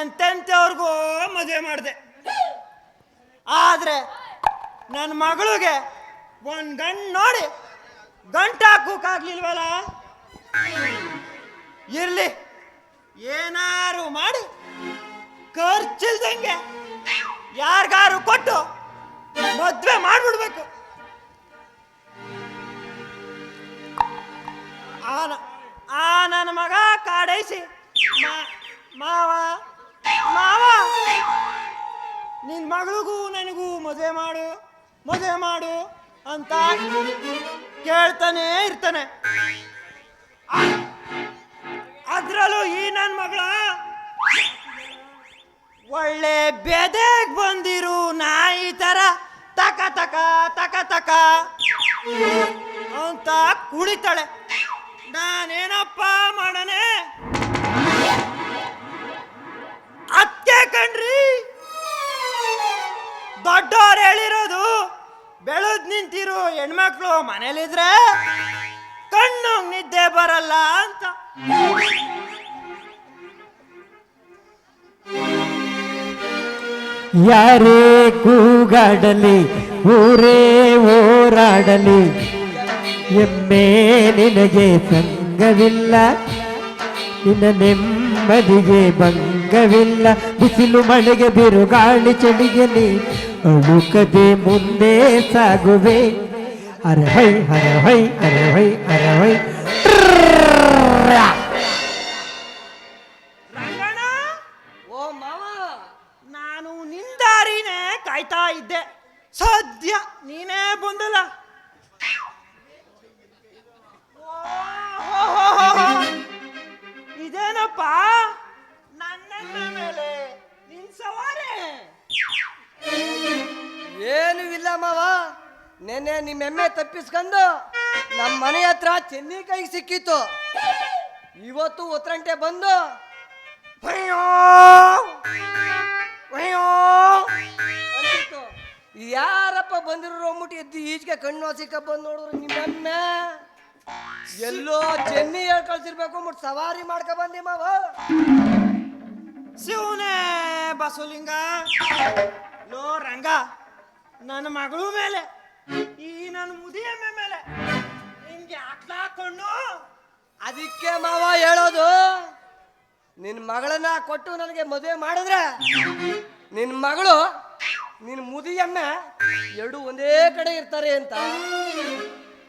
ಎಂತೆಂಥವ್ರಿಗೂ ಮದುವೆ ಮಾಡಿದೆ. ಆದರೆ ನನ್ನ ಮಗಳಿಗೆ ಒಂದು ಗಂಡು ನೋಡಿ ಗಂಟು ಹಾಕೋಕ್ಕಾಗ್ಲಿಲ್ವಲ್ಲ ಇರಲಿ, ಏನಾರು ಮಾಡಿ ಖರ್ಚಿಲ್ದಂಗೆ ಯಾರಿಗಾರು ಕೊಟ್ಟು ಮದುವೆ ಮಾಡಿಬಿಡ್ಬೇಕು. ಆ ನನ್ನ ಮಗ ಕಾಡೈಸಿ ಮಾವ ಮಾವ! ನಿನ್ ಮಗಳಿಗೂ ನನಗೂ ಮದುವೆ ಮಾಡು ಮದುವೆ ಮಾಡು ಅಂತ ಕೇಳ್ತಾನೆ ಇರ್ತಾನೆ. ಅದ್ರಲ್ಲೂ ಈ ನನ್ನ ಮಗಳ ಒಳ್ಳೆ ಬೆದೆಗ್ ಬಂದಿರು ನಾಯಿ ತರ, ತಕ ತಕ ತಕ ತಕ ಅಂತ ಕುಳಿತಾಳೆ ನಾನೇನಪ್ಪ ಮಾಡನೆ? ಕಣ್ರಿ ದೊಡ್ಡವ್ರು ಹೇಳಿರೋದು, ಬೆಳೆದ್ ನಿಂತಿರೋ ಹೆಣ್ಮಕ್ಳು ಮನೇಲಿದ್ರೆ ಕಣ್ಣು ನಿದ್ದೆ ಬರಲ್ಲ ಅಂತ. ಯಾರೇ ಕೂಗಾಡಲಿ, ಊರೇ ಓರಾಡಲಿ ಎಮ್ಮೆ ನಿನಗೆ ಸಂಗವಿಲ್ಲ, ನಿನ್ನ ನೆಮ್ಮದಿಗೆ ಭಂಗವಿಲ್ಲ ಬಿಸಿಲು ಮಳೆಗೆ ಬಿರುಗಾಳಿ ಚಳಿಗೆಲಿ ಅಳುಕದೆ ಮುಂದೆ ಸಾಗುವೆ ಅರೆ ಹೈ ಅರೆ ಹೈ ಅರೆ ಹೈ ಅರೆ ಹೈ ರಂಗಣ್ಣ ಓ ಮಾವ ನಾನು ನಿಂದಾರಿನೇ ಕಾಯ್ತಾ ಇದ್ದೆ ಸದ್ಯ ನೀನೇ ಬಂದಲ್ಲ. ಇದೇನಪ್ಪ ಏನು ಇಲ್ಲ ಮಾವ. ನೆನ್ನೆ ನಿಮ್ಮ ಎಮ್ಮೆ ತಪ್ಪಿಸ್ಕೊಂಡು ನಮ್ಮ ಮನೆ ಹತ್ರ ಚೆನ್ನಿ ಕೈಗೆ ಸಿಕ್ಕಿತ್ತು. ಇವತ್ತು ಉತ್ತರಂಟೆ ಬಂದು ಯಾರಪ್ಪ ಬಂದಿರೋ ರೋಮುಟಿ ಎದ್ದು ಈಚೆಗೆ ಕಣ್ಣು ಹಸಿಕ ಬಂದು ನೋಡಿದ್ರು ನಿಮ್ಮೆಮ್ಮೆ ಎಲ್ಲೋ ಚೆನ್ನಿ ಹೇಳ್ ಕಳ್ಸಿರ್ಬೇಕು ಮುಟ್ ಸವಾರಿ ಮಾಡ್ಕೊ ಬಂದಿ ಮಾವ. ಶಿವನೇ ಬಸವಲಿಂಗ ಲೋ ರಂಗ. ನನ್ನ ಮಗಳು ಮೇಲೆ ಈ ನನ್ನ ಮುದಿಯಮ್ಮೆ ಮೇಲೆ. ನಿನ್ಗೆ ಹಾಕ್ಲಾಕೊಂಡು ಅದಕ್ಕೆ ಮಾವ ಹೇಳೋದು ನಿನ್ನ ಮಗಳನ್ನ ಕೊಟ್ಟು ನನಗೆ ಮದುವೆ ಮಾಡಿದ್ರೆ ನಿನ್ನ ಮಗಳು ನಿನ್ನ ಮುದಿಯಮ್ಮ ಎರಡು ಒಂದೇ ಕಡೆ ಇರ್ತಾರೆ ಅಂತ.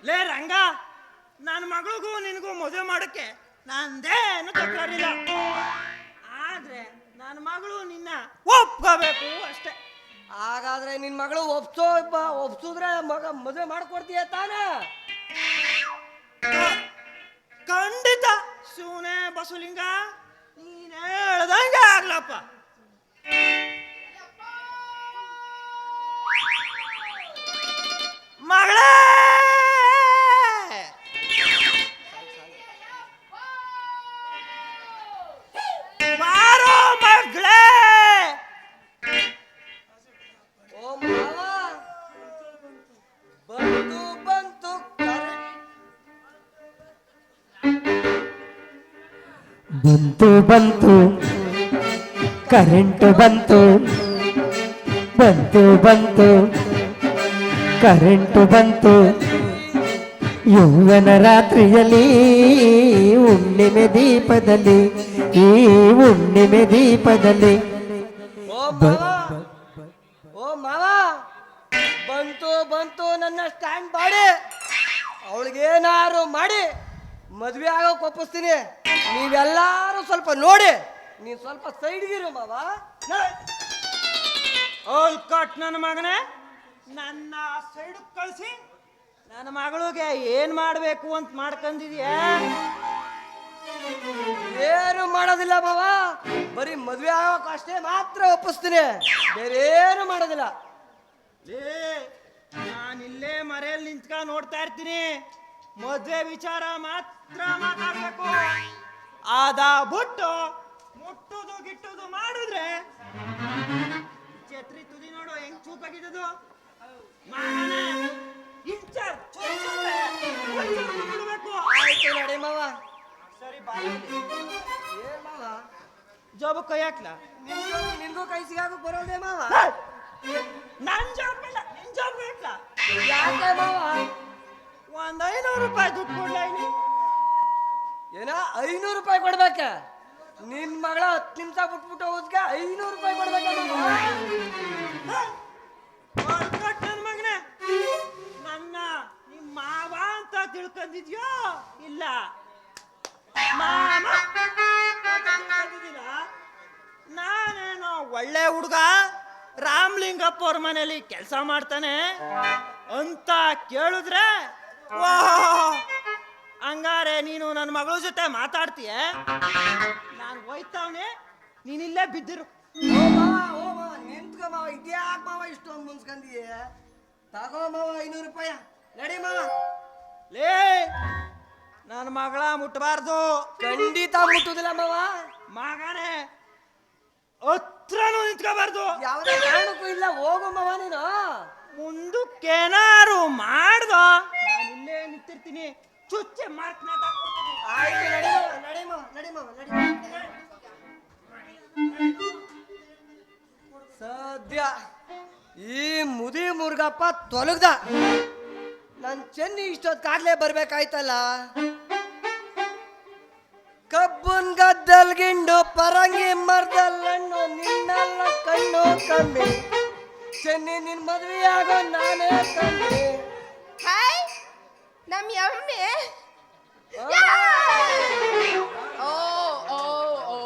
ಲೇ ರಂಗ ನನ್ನ ಮಗಳಿಗೂ ನಿನಗೂ ಮದುವೆ ಮಾಡಕ್ಕೆ ನಂದೇನು ತಕರಾರಿಲ್ಲ. ಆದ್ರೆ ನನ್ನ ಮಗಳು ನಿನ್ನ ಒಪ್ಕೋಬೇಕು ಅಷ್ಟೇ. ಹಾಗಾದ್ರೆ ನಿನ್ ಮಗಳು ಒಪ್ಸೋ ಒಪ್ಸಿದ್ರೆ ಮಗ ಮದುವೆ ಮಾಡ್ಕೊಡ್ತೀಯ ತಾನೇ? ಖಂಡಿತ. ಶಿವನೇ ಬಸುಲಿಂಗ, ನೀನೇ ಹೇಳ್ದಂಗೆ ಆಗ್ಲಪ್ಪ. ಬಂತು ಬಂತು, ಕರೆಂಟ್ ಬಂತು ಬಂತು ಬಂತು, ಕರೆಂಟು ಬಂತು. ಯೌವನ ರಾತ್ರಿಯಲ್ಲಿ ಹುಣ್ಣಿಮೆ ದೀಪದಲ್ಲಿ, ಈ ಹುಣ್ಣಿಮೆ ದೀಪದಲ್ಲಿ. ಓ ಮಾವ ಬಂತು ಬಂತು ನನ್ನ ಸ್ಟ್ಯಾಂಡ್ ಮಾಡಿ ಅವಳಿಗೇನಾರು ಮಾಡಿ. ಮದ್ವೆ ಆಗೋಕೆ ಒಪ್ಪಿಸ್ತೀನಿ. ನೀವೆಲ್ಲರೂ ಸ್ವಲ್ಪ ನೋಡಿ. ನೀನ್ ಸ್ವಲ್ಪ ಸೈಡ್ಗಿರು ಮಾವ. ಓಲ್ ಕಟ್ ನನ್ನ ಮಗನೇ. ನನ್ನ ಸೈಡ್ ಕಳಿಸಿ. ನನ್ನ ಮಗಳಿಗೆ ಏನ್ ಮಾಡಬೇಕು ಅಂತ ಮಾಡ್ಕೊಂಡಿದ್ಯಾ ಏನು ಮಾಡೋದಿಲ್ಲ ಮಾವ. ಬರೀ ಮದ್ವೆ ಆಗೋಕೆ ಅಷ್ಟೇ ಮಾತ್ರ ಒಪ್ಪಿಸ್ತೀನಿ. ಬೇರೇನು ಮಾಡೋದಿಲ್ಲ. ನಾನಿಲ್ಲೇ ಮರೆಯಲ್ಲಿ ನಿಂತ್ಕೊಂಡು ನೋಡ್ತಾ ಇರ್ತೀನಿ. ಮದ್ವೆ ವಿಚಾರ ಮಾತ್ರ ಮಾತಾಡಬೇಕು. ಆದ ಬುಟ್ಟು ಮುಟ್ಟುದು ಗಿಟ್ಟುದು ಮಾಡಿದ್ರೆ ಛತ್ರಿ ತುದಿ ನೋಡು ಹೆಂಗ್ ಚೂಪಾಗಿದ್ದು ನೋಡಿ ಮಾವ. ಸರಿ ಬಾಯ್. ಏನ್ ಮಾವ? ಜಾಬ್ ಕೈ ಹಾಕ್ಲ? ನಿನ್ಗೂ ಕೈ ಸಿಗಾಕ ಬರೋದೇ ಮಾವ. ನನ್ ಜಾಬ್ ಇಲ್ಲ ನಿನ್ ಜಾಬ್ ಯಾಕೆ ಮಾವ? ಒಂದ್ ಐನೂರು ರೂಪಾಯಿ ದುಡ್ಡು ಕೊಡ್ಲಾ ಇಲ್ಲಿ ಏನ ಐನೂರು ರೂಪಾಯಿ ಕೊಡ್ಬೇಕ. ನಿನ್ ಮಗಳ ಹತ್ತು ನಿಮಿಷ ಬಿಟ್ಬಿಟ್ಟು ಹೋದ್ಕ ಐನೂರು ರೂಪಾಯಿ ಕೊಡ್ಬೇಕ ನನ್ ಮಗನೇ. ನನ್ನ ನಿಮ್ ಮಾವ ಅಂತ ತಿಳ್ಕೊಂಡಿದ್ಯೋ? ಇಲ್ಲ. ಮಾಮ? ನಾನೇನೋ ಒಳ್ಳೆ ಹುಡುಗ ರಾಮ್ಲಿಂಗಪ್ಪ ಅವ್ರ ಮನೇಲಿ ಕೆಲಸ ಮಾಡ್ತಾನೆ ಅಂತ ಕೇಳಿದ್ರೆ ವಾಹ್! ಹಂಗಾರೆ ನೀನು ನನ್ನ ಮಗಳ ಜೊತೆ ಮಾತಾಡ್ತೀಯ? ನಾನು ಹೋಯ್ತವನೆ ನೀನಿಲ್ಲೇ ಬಿದ್ದಿರು. ಓ ಮಾವ ಓ ಮಾವ ನಿಂತ್ಕೋ ಮಾವ ಇದ್ಯಾಕ್ ಮಾವ ಇಷ್ಟೊಂದು ಮುನ್ಸ್ಕಂದಿಯ? ತಗೋ ಮಾವ ಐನೂರು ರೂಪಾಯಿ. ನಡಿ ಮಾವ. ಲೇ ನನ್ನ ಮಗಳ ಮುಟ್ಟಬಾರ್ದು ಖಂಡಿತ ಮುಟ್ಟುದಿಲ್ಲ ಮಾವ. ಮಗನೇ ಹತ್ರನೂ ನಿಂತ್ಕೋಬಾರ್ದು. ಯಾವುದೇ ಕಾರಣಕ್ಕೂ ಇಲ್ಲ ಹೋಗು ಮಾವ ನೀನು. ಇಲ್ಲೇ ನಿಂತಿರ್ತೀನಿ ಚುಚ್ಚೆ ಮಾರ್ಕ್ ಸದ್ಯ ಈ ಮುದಿ ಮುರುಗಪ್ಪ ತೊಲಗ್ದ. ನನ್ ಚೆನ್ನಿ ಇಷ್ಟೊತ್ತಾಗ್ಲೇ ಬರ್ಬೇಕಾಯ್ತಲ್ಲ? ಕಬ್ಬನ್ ಗದ್ದಲ್ ಗಿಂಡು ಪರಂಗಿ ಮರ್ದಲ್ಲಣ್ಣು ನಿನ್ನಲ್ಲ ಕಣ್ಣು ಕಮ್ಮಿ. ಚೆನ್ನಿ ನಿನ್ ಮದ್ವೆಯಾಗ ನಾನೇ ಕಮ್ಮಿ. ನಮ್ ಎಮ್ಮೆ ಓ ಓ ಓ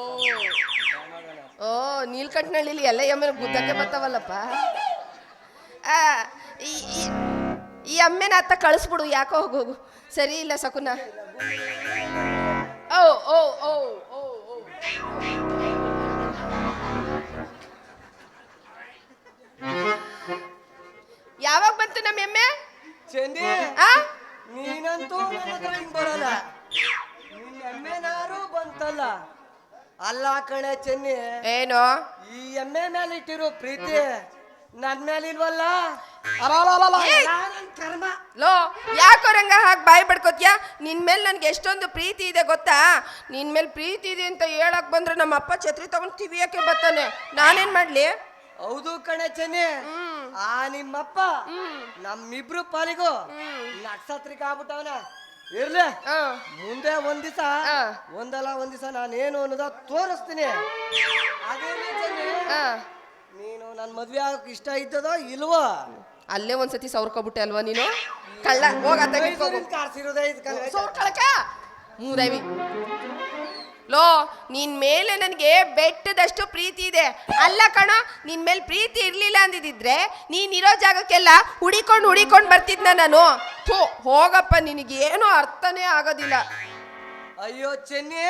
ಓ ನೀಲ್ಕಂಠನಳ್ಳಿಲಿ ಎಲ್ಲ ಎಮ್ಮೆ ಗುದ್ದಕ್ಕೆ ಬರ್ತಾವಲ್ಲಪ್ಪ. ಆ, ಈ ಎಮ್ಮೆನ ಅತ್ತ ಕಳಿಸ್ಬಿಡು ಯಾಕೋ ಹೋಗು. ಸರಿ ಇಲ್ಲ ಸಕುನ. ಓ ಓ ಓ ಓ ಓ ಯಾವಾಗ ಬಂತು ನಮ್ಮ ಎಮ್ಮೆ? ಚೆನ್ನಿ ಅಲ್ಲ ಕಣೆ ಚೆನ್ನಿ. ಏನು? ಈ ಎಮ್ಮೆ ಮೇಲೆ ಇಟ್ಟಿರೋ ಪ್ರೀತಿ ನನ್ ಮೇಲೆ ಇಲ್ವಲ್ಲ! ನಾನನ್ ಕರ್ಮ? ಲೋ ಯಾಕೋ ರಂಗ ಹಾಗೆ ಬಾಯಿ ಬಡ್ಕೋತ್ಯಾ ನಿನ್ ಮೇಲೆ ನನ್ಗೆ ಎಷ್ಟೊಂದು ಪ್ರೀತಿ ಇದೆ ಗೊತ್ತಾ? ನಿನ್ ಮೇಲೆ ಪ್ರೀತಿ ಇದೆ ಅಂತ ಹೇಳಕ್ ಬಂದ್ರೆ ನಮ್ಮ ಅಪ್ಪ ಛತ್ರಿ ತಗೊಂಡು ಯಾಕೆ ಬರ್ತಾನೆ. ನಾನೇನ್ ಮಾಡ್ಲಿ? ಹೌದು ಕಣೆ ಚೆನ್ನಿ. ಆ ನಿಮ್ಮಪ್ಪ. ನಮ್ಮಿಬ್ರು ಪಾಲಿಗೂ ನಕ್ಷತ್ರಿಕ ಆಗ್ಬಿಟ್ಟವನ. ಇರ್ಲಿ? ಮುಂದೆ ಒಂದ್ ದಿವಸ. ಒಂದಲ್ಲ ಒಂದ್ ದಿವಸ ನಾನೇನು ಅನ್ನೋದ ತೋರಿಸ್ತೀನಿ. ಅದೇ. ನೀನು ನನ್ ಮದ್ವೆ ಆಗಕ್ ಇಷ್ಟ ಇದ್ದದೋ ಇಲ್ವೋ? ಅಲ್ಲೇ ಒಂದ್ಸತಿ ಸೌರ್ಕೊಬಿಟ್ಟೆ ಅಲ್ವಾ ನೀನು? ಕಳ್ಳ ಹೋಗ ಕಾರ್ಸಿರೋದೇ ಮೂರವಿ. ಲೋ ನಿನ್ ಮೇಲೆ ನನಗೆ ಬೆಟ್ಟದಷ್ಟು ಪ್ರೀತಿ ಇದೆ. ಅಲ್ಲ ಕಣ ನಿನ್ ಮೇಲೆ ಪ್ರೀತಿ ಇರ್ಲಿಲ್ಲ ಅಂದಿದ್ರೆ ನೀನ್ ಇರೋ ಜಾಗಕ್ಕೆಲ್ಲ ಹುಡಿಕೊಂಡು ಹುಡಿಕೊಂಡು ಬರ್ತಿದ್ನ ನಾನು. ಹೋಗಪ್ಪ ಹೋಗಪ್ಪ ನಿನಗೇನು ಅರ್ಥನೇ ಆಗೋದಿಲ್ಲ. ಅಯ್ಯೋ ಚೆನ್ನಿ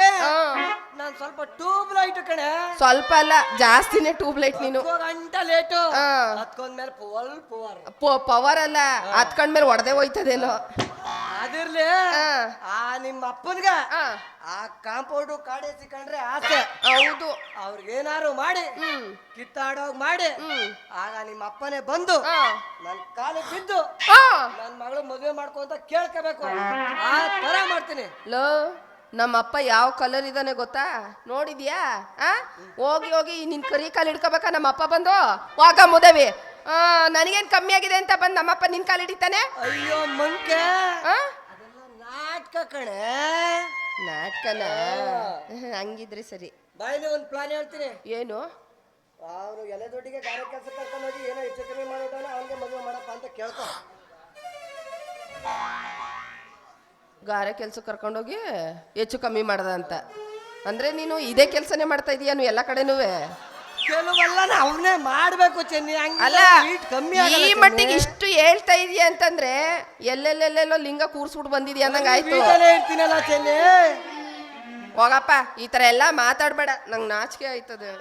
ನಾನ್ ಸ್ವಲ್ಪ ಟ್ಯೂಬ್ ಲೈಟ್ ಕಣೆ. ಸ್ವಲ್ಪ ಅಲ್ಲ ಜಾಸ್ತಿನೇ ಟ್ಯೂಬ್ ಲೈಟ್ ನೀನು. ಗಂಟ ಲೇಟು. ಹತ್ಕೊಂಡ್ಮೇಲೆ ಪವರ್. ಪವರ್ ಅಲ್ಲ ಹತ್ಕೊಂಡ್ಮೇಲೆ ಒಡೆದೇ ಹೋಯ್ತದೇನೋ. ಅದಿರ್ಲಿ. ಆ. ಆ ನಿಮ್ಮ ಅಪ್ಪನ್ಗ ಆ, ಆ ಕಾಂಪೌಂಡ್ ಕಾಡೆ ಸಿಕ್ಕಂಡ್ರೆ ಆಸೆ. ಹೌದು. ಅವ್ರಿಗೇನಾರು ಮಾಡಿ ಹ್ಮ್. ಕಿತ್ತಾಡೋಗ್ ಮಾಡಿ ಹ್ಮ್. ಆಗ ನಿಮ್ಮ ಅಪ್ಪನೇ ಬಂದು ಆ, ನನ್ ಕಾಲಿಗೆ ಬಿದ್ದು ಆ. ನನ್ ಮಗಳು ಮದುವೆ ಮಾಡ್ಕೊ ಅಂತ ಕೇಳ್ಕೋಬೇಕು. ಆ ತರ ಮಾಡ್ತೀನಿ. ಲೋ ನಮ್ಮ ಅಪ್ಪ ಯಾವ ಕಲರ್ ಇದಾನೆ ಗೊತ್ತಾ? ನೋಡಿದ್ಯಾ? ಆ ಹೋಗಿ ಹೋಗಿ ನಿನ್ ಕರಿ ಕಾಲು ಹಿಡ್ಕೋಬೇಕಾ ನಮ್ಮ ಅಪ್ಪ ಬಂದು? ವಾಗ ಮುದವಿ. ಆ ನನಗೇನ್ ಕಮ್ಮಿ ಆಗಿದೆ ಅಂತ ಬಂದು ನಮ್ಮಪ್ಪ ನಿನ್ ಕಾಲು ಹಿಡಿತಾನೆ? ಅಯ್ಯೋ ಮಂಕೆ. ಆ ಕಣೆ. ನಾಟಕನ? ಹಂಗಿದ್ರೆ ಸರಿ. ಬಾಯಲ್ಲಿ ಒಂದು ಪ್ಲಾನ್ ಹೇಳ್ತೀನಿ. ಏನು? ಅವರು ಎಲೆ ದೊಡ್ಡಿಗೆ ಗಾರೆ ಕೆಲಸ ಕರ್ಕೊಂಡು ಹೋಗಿ ಏನೋ ಹೆಚ್ಚು ಕಮ್ಮಿ ಮಾಡಿದಾನೆ ಅವನಿಗೆ ಮದುವೆ ಮಾಡಪ್ಪ ಅಂತ ಕೇಳ್ಕೊ ಗಾರೆ ಕೆಲಸ ಕರ್ಕೊಂಡೋಗಿ ಹೆಚ್ಚು ಕಮ್ಮಿ ಮಾಡ್ದ ಅಂತ. ಅಂದ್ರೆ ನೀನು ಇದೇ ಕೆಲಸನೇ ಮಾಡ್ತಾ ಇದೀಯ ಎಲ್ಲ ಕಡೆನೂ ಕೆಲವೆಲ್ಲ ಅವನೇ ಮಾಡ್ಬೇಕು ಚೆನ್ನಿ. ಅಲ್ಲ ಕಮ್ಮಿ ಈ ಮಟ್ಟಿಗೆ ಇಷ್ಟು ಹೇಳ್ತಾ ಇದೀಯ ಅಂತಂದ್ರೆ ಎಲ್ಲೆಲ್ಲೆಲ್ಲೆಲ್ಲೋ ಲಿಂಗ ಕೂರ್ಸ್ಬಿಟ್ಟು ಬಂದಿದ್ಯಾ ಅನ್ನಂಗ ಆಯ್ತು. ಇರ್ತೀನಲ್ಲ ಚೆನ್ನಿ. ಹೋಗಪ್ಪ ಈ ತರ ಎಲ್ಲ ಮಾತಾಡ್ಬೇಡ ನಂಗೆ ನಾಚಿಕೆ ಆಯ್ತದೆ.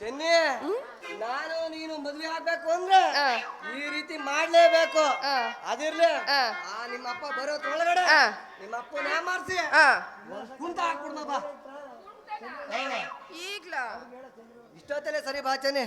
ಚೆನ್ನಿ ನಾನು ನೀನು ಮದ್ವೆ ಆಗ್ಬೇಕು ಅಂದ್ರೆ. ಈ ರೀತಿ ಮಾಡ್ಲೇಬೇಕು. ಅದಿರ್ಲಿ ನಿಮ್ಮ ಅಪ್ಪ ಬರೋದ್ರೊಳಗಡೆ. ನಿಮ್ಮ ಅಪ್ಪನ ಮಾಡ್ಸಿ. ಕುಂತ ಹಾಕ್ಬಿಡ್ಮ ಬಾ. ಈಗ್ಲಾ? ಇಷ್ಟೊತ್ತಲ್ಲೇ ಸರಿ ಬಾ ಚೆನ್ನಿ